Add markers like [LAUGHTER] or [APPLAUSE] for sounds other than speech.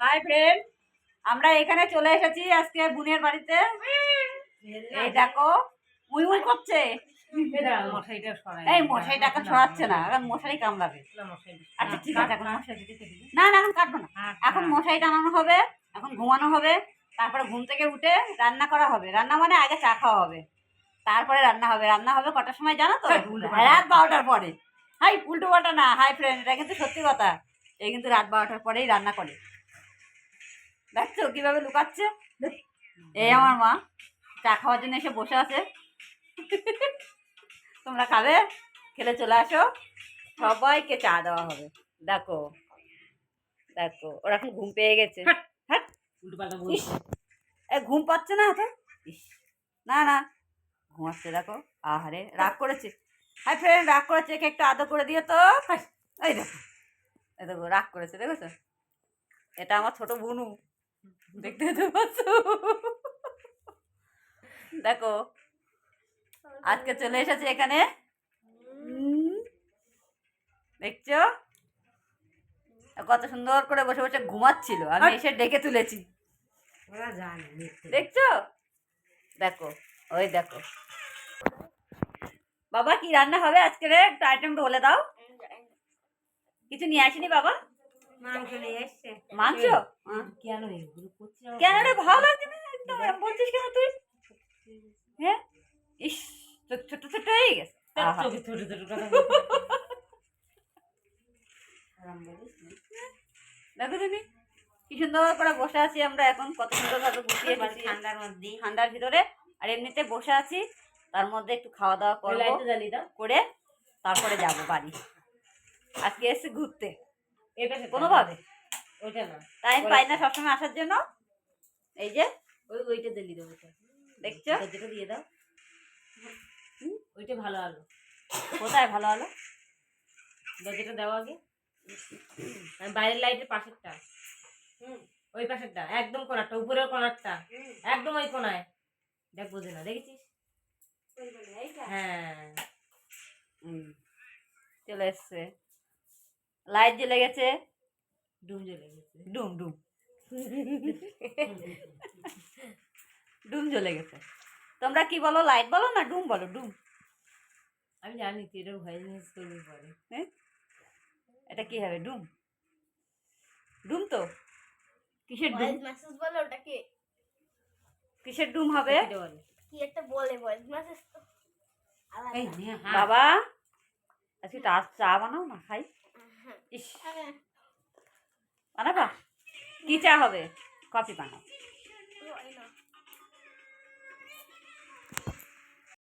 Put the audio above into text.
Hi friend আমরা এখানে চলে এসেছি আজকে বোনের বাড়িতে। এই দেখো মুই মুই করছে। এই মশাই টাকা ছড়াচ্ছে না এখন মশারি কামড়াবে। আচ্ছা ঠিক আছে এখন মশারি দিতে দিবি। না না এখন কাটবো না। এখন মশারি টানানো হবে এখন ঘুমানো হবে তারপরে ঘুম থেকে উঠে রান্না করা হবে। রান্না মানে আগে চা খাওয়া হবে। তারপরে রান্না হবে। রান্না হবে কটার সময় জানো তো? হ্যাঁ, রাত বারোটার পরে। হাই উল্টো পাল্টা না। হাই ফ্রেন্ড এটা কিন্তু সত্যি কথা। এই কিন্তু রাত বারোটার পরেই রান্না করে। দেখছ কীভাবে লুকাচ্ছে? এই আমার মা চা খাওয়ার জন্য এসে বসে আছে। তোমরা খাবে? খেলে চলে আসো। সবাইকে চা দেওয়া হবে। দেখো দেখো ওরা এখন ঘুম পেয়ে গেছে। হ্যাঁ। এ ঘুম পাচ্ছে না তো না না। ঘুমাচ্ছে দেখো। আহারে রাগ করেছে। হাই ফ্রেন্ড রাগ করেছে একে একটু আদর করে দিয়ে তো। এই দেখো এই দেখো রাগ করেছে দেখেছ? এটা আমার ছোট বুনু। দেখতে তো দেখো আজকে চলে এসেছে এখানে। দেখছ? কত সুন্দর করে বসে বসে ঘুমাচ্ছিল। আমি এসে ডেকে তুলেছি। দেখছ? দেখো ওই দেখো। বাবা কি রান্না হবে আজকে একটু আইটেমটা বলে দাও। কিছু নিয়ে আসিনি বাবা? মাংস। কেন? রে ভালো লাগছে না একদম বলছিস কেন তুই? হ্যাঁ? ইস চোখ ছোট ছোট হয়ে গেছে। [LAUGHS] দেখো তুমি কি সুন্দর করে বসে আছি আমরা এখন কত সুন্দর ভাবে গুছিয়ে। ঠান্ডার মধ্যে। ঠান্ডার ভিতরে আর এমনিতে বসে আছি তার মধ্যে একটু খাওয়া দাওয়া করব। করে তারপরে যাব বাড়ি। আজকে এসে ঘুরতে। পাশে কোনোভাবে ওইটা না। টাইম পাই না সবসময় আসার জন্য। এই যে ওই ওইটা দাও ওইটা দেখছ? যেটা দিয়ে দাও। হুম, ওইটা ভালো আলো। কোথায় ভালো হলো দরজাটা দেওয়া আগে। বাইরের লাইটের পাশেরটা। ওই পাশেরটা একদম কোনারটা উপরের কোনারটা। একদম ওই কোনায়। দেখ বোঝে না দেখেছিস? হ্যাঁ। হুম, চলে এসছে। লাইট জ্বলে গেছে। ডুম জ্বলে গেছে। ডুম ডুম। ডুম জ্বলে গেছে। তোমরা কি বলো লাইট বলো না ডুম বলো ডুম। আমি জানি তুই এটা ভয় জিনিস করবি পরে হ্যাঁ? এটা কি হবে ডুম? ডুম তো? কিসের ডুম? মেসেজ বলে ওটাকে কিসের ডুম হবে? বলে। কি একটা বলে ভয়েস মেসেজ তো। আলাদা। এই নে। বাবা আজকে চা চা বানাও না খাই। হ্যাঁ। ইস। বানাবা কি চা হবে কফি বানাও।